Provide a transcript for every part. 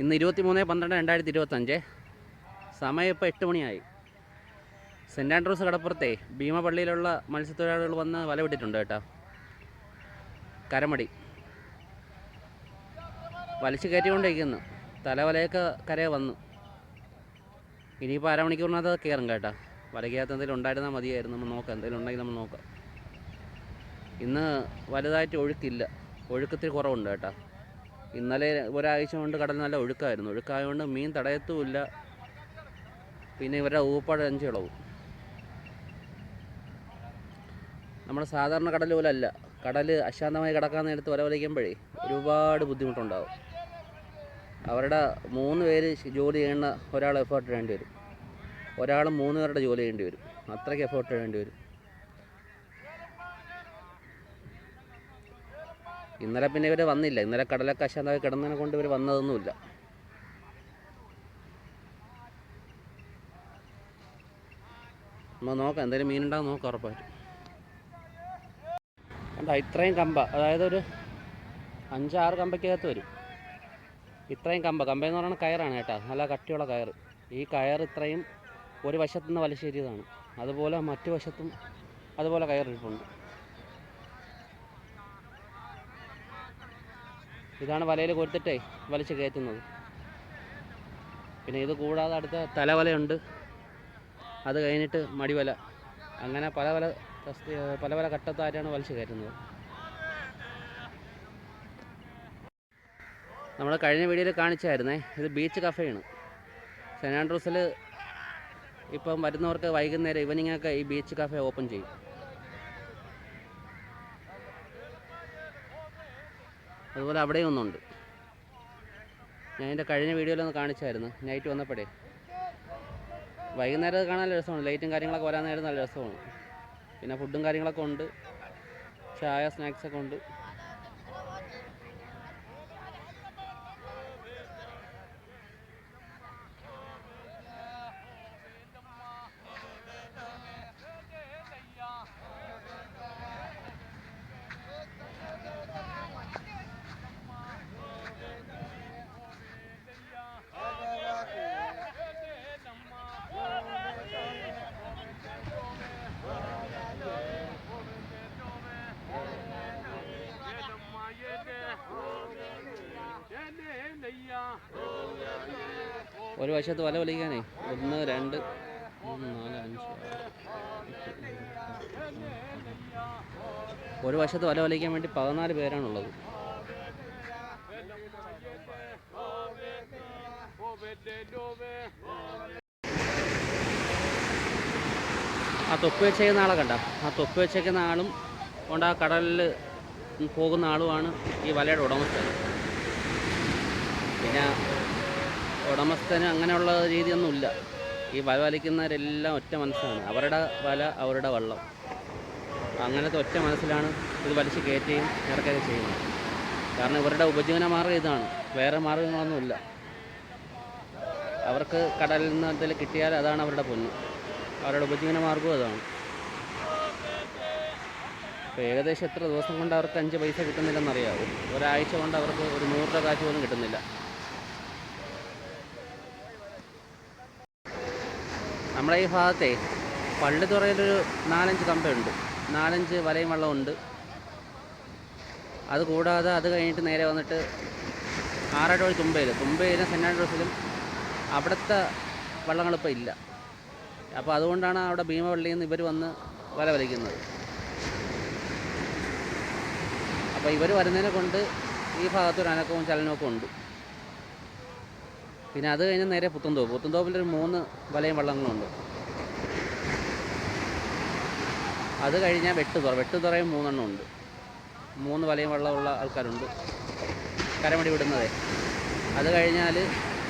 ഇന്ന് ഇരുപത്തി മൂന്ന് പന്ത്രണ്ട് രണ്ടായിരത്തി ഇരുപത്തഞ്ച് സമയം ഇപ്പോൾ എട്ട് മണിയായി. സെന്റ് ആൻഡ്രൂസ് കടപ്പുറത്തെ ഭീമപള്ളിയിലുള്ള മത്സ്യത്തൊഴിലാളികൾ വന്ന് വല വിട്ടിട്ടുണ്ട് കേട്ടോ. കരമടി. വലിച്ചു കയറ്റിക്കൊണ്ടിരിക്കുന്നു. തലവലയൊക്കെ കരയെ വന്നു. ഇനിയിപ്പോൾ അരമണിക്കൂറിനകത്ത് കയറും കേട്ടോ. വലയ്ക്കകത്ത് എന്തെങ്കിലും ഉണ്ടായിരുന്നാൽ മതിയായിരുന്നു. നമ്മൾ നോക്കാം. എന്തെങ്കിലും ഉണ്ടെങ്കിൽ നമ്മൾ നോക്കാം. ഇന്ന് വലുതായിട്ട് ഒഴുക്കില്ല. ഒഴുക്കത്തിൽ കുറവുണ്ട് കേട്ടോ. ഇന്നലെ ഒരാഴ്ച കൊണ്ട് കടൽ നല്ല ഒഴുക്കായിരുന്നു. ഒഴുക്കായതുകൊണ്ട് മീൻ തടയത്തുമില്ല. പിന്നെ ഇവരുടെ ഊപ്പാട് അഞ്ചിളവും നമ്മുടെ സാധാരണ കടൽ അല്ല. കടൽ അശാന്തമായി കിടക്കാൻ നേരത്ത് വല വലിക്കുമ്പോഴേ ഒരുപാട് ബുദ്ധിമുട്ടുണ്ടാവും. അവരുടെ മൂന്ന് പേര് ജോലി ചെയ്യുന്ന ഒരാൾ എഫേർട്ട് ഇടേണ്ടി വരും. ഒരാൾ മൂന്ന് പേരുടെ ജോലി ചെയ്യേണ്ടി വരും. അത്രയ്ക്ക് എഫേർട്ട് ഇടേണ്ടി വരും. ഇന്നലെ പിന്നെ ഇവർ വന്നില്ല. ഇന്നലെ കടലൊക്കെ എന്താ കിടന്നതിനെ കൊണ്ട് ഇവർ വന്നതൊന്നുമില്ല. നമ്മൾ നോക്കാം എന്തെങ്കിലും മീനുണ്ടാകും നോക്കാം ഉറപ്പായിട്ടും. കണ്ടോ ഇത്രയും കമ്പ അതായത് ഒരു അഞ്ചാറ് കമ്പയ്ക്കകത്ത് വരും. ഇത്രയും കമ്പ കമ്പ എന്ന് പറയുന്നത് കയറാണ് കേട്ടോ. നല്ല കട്ടിയുള്ള കയർ ഈ കയർ ഇത്രയും ഒരു വശത്തു നിന്ന് വലിച്ചേരിയതാണ്. അതുപോലെ മറ്റു വശത്തും അതുപോലെ കയറിയിട്ടുണ്ട്. ഇതാണ് വലയിൽ കൊടുത്തിട്ടേ വലിച്ച് കയറ്റുന്നത്. പിന്നെ ഇത് കൂടാതെ അടുത്ത തലവലയുണ്ട്. അത് കഴിഞ്ഞിട്ട് മടിവല. അങ്ങനെ പല പല പല പല ഘട്ടത്തായിട്ടാണ് വലിച്ചു കയറ്റുന്നത്. നമ്മൾ കഴിഞ്ഞ വീഡിയോയിൽ കാണിച്ചായിരുന്നേ ഇത് ബീച്ച് കഫേയാണ്. സെന്റ് ആൻഡ്രൂസിൽ ഇപ്പം വരുന്നവർക്ക് വൈകുന്നേരം ഈവനിങ്ങൊക്കെ ഈ ബീച്ച് കഫേ ഓപ്പൺ ചെയ്യും. അതുപോലെ അവിടെയും ഒന്നുണ്ട്. ഞാൻ എന്റെ കഴിഞ്ഞ വീഡിയോയിലൊന്ന് കാണിച്ചായിരുന്നു. നൈറ്റ് വന്നപ്പോഴേ. വൈകുന്നേരം കാണാൻ നല്ല രസമാണ്. ലൈറ്റും കാര്യങ്ങളൊക്കെ വരാൻ നേരം നല്ല രസമാണ്. പിന്നെ ഫുഡും കാര്യങ്ങളൊക്കെ ഉണ്ട്. ചായ സ്നാക്സൊക്കെ ഉണ്ട്. ഒരു വശത്ത് വല വലിക്കാനേ. ഒന്ന് രണ്ട് നാല് അഞ്ച്. ഒരു വശത്ത് വല വലിക്കാൻ വേണ്ടി പതിനാല് പേരാണുള്ളത്. ആ തൊപ്പി വെച്ചേക്കുന്ന ആളെ കണ്ട. ആ തൊപ്പി വെച്ചേക്കുന്ന ആളും കൊണ്ട് ആ കടലിൽ പോകുന്ന ആളുമാണ് ഈ വലയുടെ ഉടമസ്ഥൻ. പിന്നെ ഉടമസ്ഥന് അങ്ങനെയുള്ള രീതിയൊന്നുമില്ല. ഈ വല വലിക്കുന്നവരെല്ലാം ഒറ്റ മനസ്സാണ്. അവരുടെ വല അവരുടെ വള്ളം. അങ്ങനത്തെ ഒറ്റ മനസ്സിലാണ് ഇത് വലിച്ച് കയറ്റുകയും ഇറക്കുകയും ചെയ്യുന്നത്. കാരണം ഇവരുടെ ഉപജീവന മാർഗം ഇതാണ്. വേറെ മാർഗങ്ങളൊന്നുമില്ല അവർക്ക് കടലിൽ നിന്ന് എന്തെങ്കിലും കിട്ടിയാൽ അതാണ് അവരുടെ പൊന്ന്. അവരുടെ ഉപജീവന മാർഗവും അതാണ്. ഇപ്പോൾ ഏകദേശം എത്ര ദിവസം കൊണ്ട് അവർക്ക് അഞ്ച് പൈസ കിട്ടുന്നില്ലെന്നറിയാവും? ഒരാഴ്ച കൊണ്ട് അവർക്ക് ഒരു നൂറ് രൂപ കാശ് പോലും കിട്ടുന്നില്ല. നമ്മുടെ ഈ ഭാഗത്തെ പള്ളിത്തുറയിലൊരു നാലഞ്ച് കമ്പയുണ്ട്. നാലഞ്ച് വലയും വള്ളമുണ്ട് അത് കൂടാതെ അത് കഴിഞ്ഞിട്ട് നേരെ വന്നിട്ട് ആറാട്ടോഴി തുമ്പയിൽ തുമ്പയിലും. സെന്റ് ആൻഡ്രൂസിലും അവിടുത്തെ വള്ളങ്ങളിപ്പോൾ ഇല്ല. അപ്പോൾ അതുകൊണ്ടാണ് അവിടെ ഭീമവള്ളിയിൽ നിന്ന് ഇവർ വന്ന് വല വലിക്കുന്നത്. അപ്പോൾ ഇവർ വരുന്നതിനെ കൊണ്ട് ഈ ഭാഗത്തൊരു അനക്കവും ചലനമൊക്കെ ഉണ്ട്. പിന്നെ അത് കഴിഞ്ഞ് നേരെ പുത്തൻതോപ്പ്. ഒരു മൂന്ന് വലയും വള്ളങ്ങളുണ്ട്. അത് കഴിഞ്ഞാൽ വെട്ടുതുറ വെട്ടുതുറയും മൂന്നെണ്ണം ഉണ്ട്. മൂന്ന് വലയും വള്ളമുള്ള ആൾക്കാരുണ്ട്. കരമടി വിടുന്നതേ. അത് കഴിഞ്ഞാൽ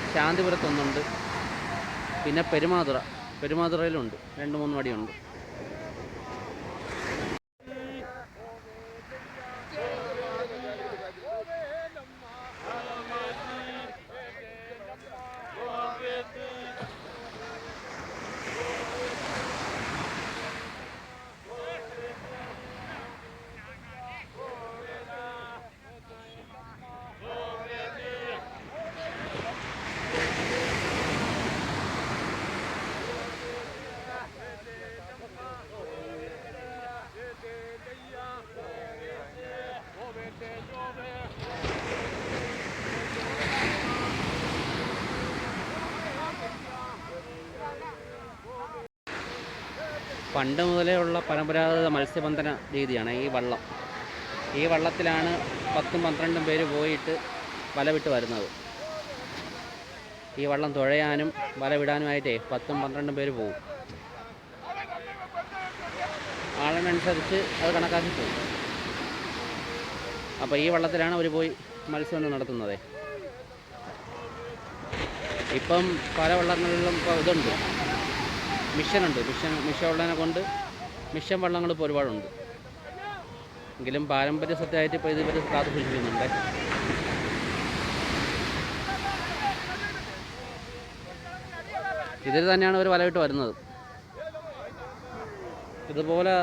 ശാന്തിപുരത്തൊന്നുണ്ട് പിന്നെ പെരുമാതുറ. പെരുമാതുറയിലുണ്ട്. രണ്ട് മൂന്ന് വടിയുണ്ട് പണ്ട് മുതലേ ഉള്ള പരമ്പരാഗത മത്സ്യബന്ധന രീതിയാണ് ഈ വള്ളം. ഈ വള്ളത്തിലാണ് പത്തും പന്ത്രണ്ടും പേര് പോയിട്ട് വല വിട്ട് വരുന്നത്. ഈ വള്ളം തുഴയാനും വല വിടാനുമായിട്ടേ പത്തും പന്ത്രണ്ടും പേര് പോകും ആളിനനുസരിച്ച് അത് കണക്കാക്കി പോകും അപ്പോൾ ഈ വള്ളത്തിലാണ് അവർ പോയി മത്സ്യബന്ധനം നടത്തുന്നത്. ഇപ്പം പല വള്ളങ്ങളിലും ഇപ്പോൾ ഇതുണ്ട്. മിഷനുണ്ട്. മിഷൻ മിഷൻ ഉള്ളതിനെ കൊണ്ട് മിഷൻ വള്ളങ്ങൾ ഇപ്പോൾ ഒരുപാടുണ്ട്. എങ്കിലും പാരമ്പര്യ സത്യമായിട്ട് ഇപ്പോൾ ഇതുവരെ കാത്തു സൂക്ഷിക്കുന്നുണ്ട്. ഇതിൽ തന്നെയാണ് ഒരു വലയിട്ട് വരുന്നത്. ഇതുപോലെ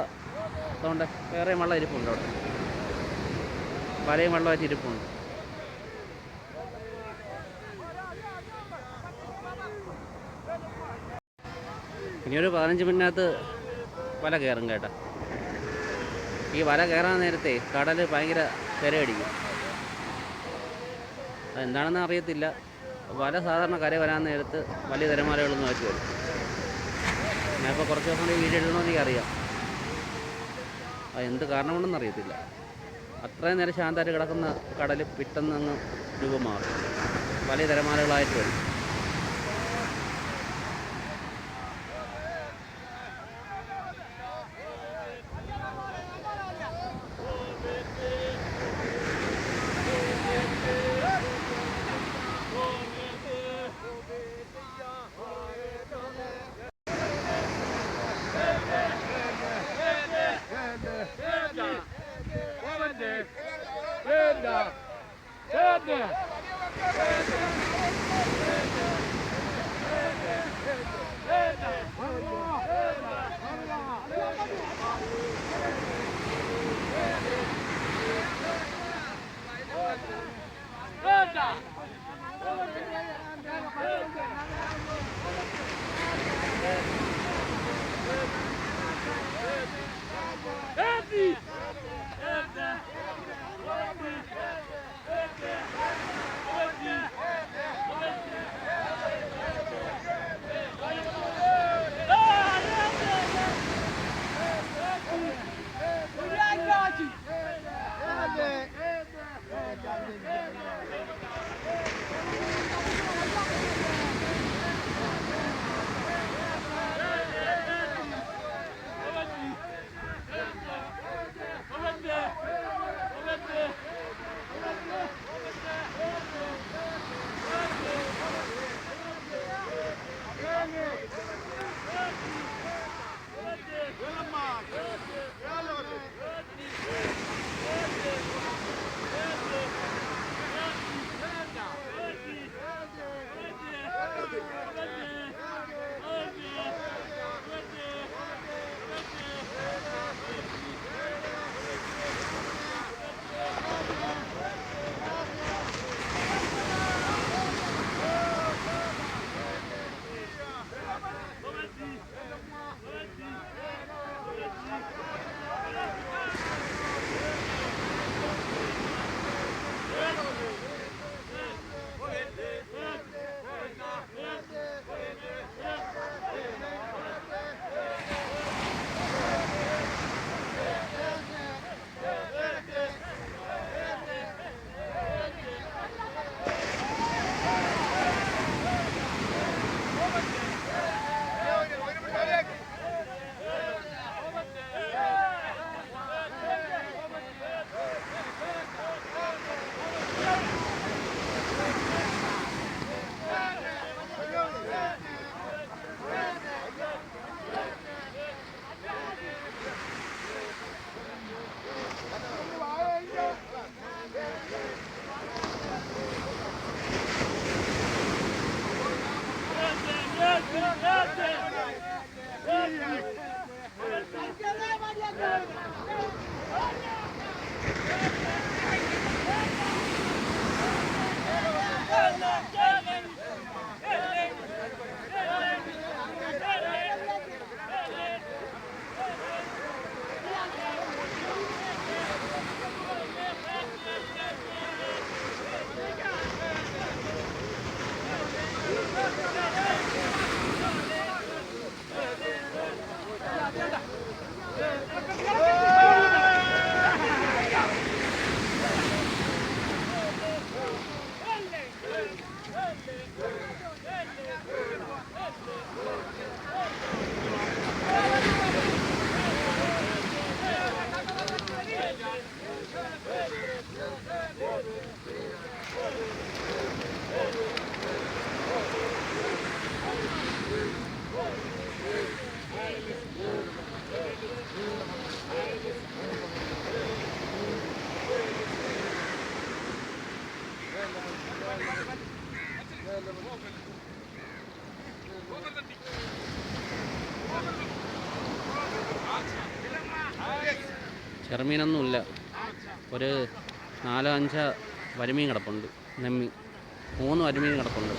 അതുകൊണ്ട് വേറെയും വെള്ളം ഇരിപ്പുണ്ട് അവിടെ. വലയും വെള്ളമായിട്ട് ഇരിപ്പുണ്ട്. ഇനിയൊരു പതിനഞ്ച് മിനിറ്റിനകത്ത് വല കയറും കേട്ടോ. ഈ വല കയറാൻ നേരത്തെ കടൽ ഭയങ്കര തിരയടിക്കും അതെന്താണെന്ന് അറിയത്തില്ല. വല സാധാരണ കര വരാൻ നേരത്ത് വലിയ തിരമാലകളൊന്നും ആയിട്ട് വരും. ഞാനിപ്പോൾ കുറച്ച് ദിവസം കൊണ്ട് വീഡിയോ ഇടണമെന്ന് എനിക്കറിയാം അത് എന്ത് കാരണം കൊണ്ടെന്ന് അറിയത്തില്ല. അത്രയും നേരം ശാന്തമായിട്ട് കിടക്കുന്ന കടൽ പെട്ടെന്ന് അങ്ങ് രൂപം മാറും. വലിയ തിരമാലകളായിട്ട് വരും. Yeah. ചെറുമീനൊന്നുമില്ല ഒരു നാലോ അഞ്ചോ വരിമീൻ കിടപ്പുണ്ട്. നെമ്മി. മൂന്ന് വരിമീൻ കിടപ്പുണ്ട്.